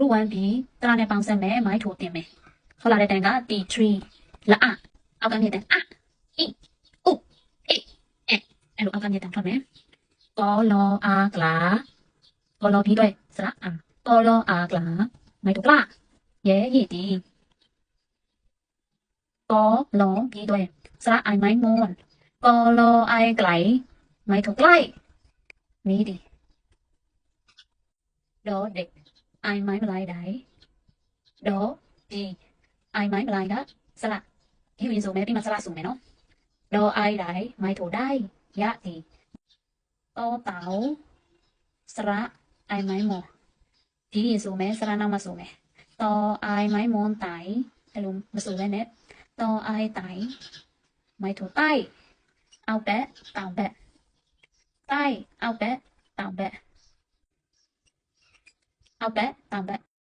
รู้วันพีตราในปังเซมไม่ถูกเต็มเขาลาได้แต่งก็ตีทรีละอ่ะเอากันยืดแต่งอ่ะอีอุเอเอเอรเอากันยืดแต่งทอดไหมกอลออากลากอลอพีด้วย สระอ่ะกอลออากลาไม่ถูกละเย่เย่ดีกอลอพีด้วย สระไอไม้มนกอลอไอไกลไม่ถูกใกล้ นี้ดีดอเด็กไอาไม้มาลายได้ดอีไอไม้มาลายนะสละที่วินสูงแม่พี่มาสละสูงไหมเนาะดอไอได้ไม้ถูได้ยะตีโตเต๋าสระ ไอไม้หมอที่วินสูงแม่สระนำมาสูงไหมตอไอไม้มอนไตไอลุงมาสูงแม่เน็ตตอไอไตไม้ถูใต้ เอาแปะต่างแปะใต้ เอาแปะต่างแปะ白，打白。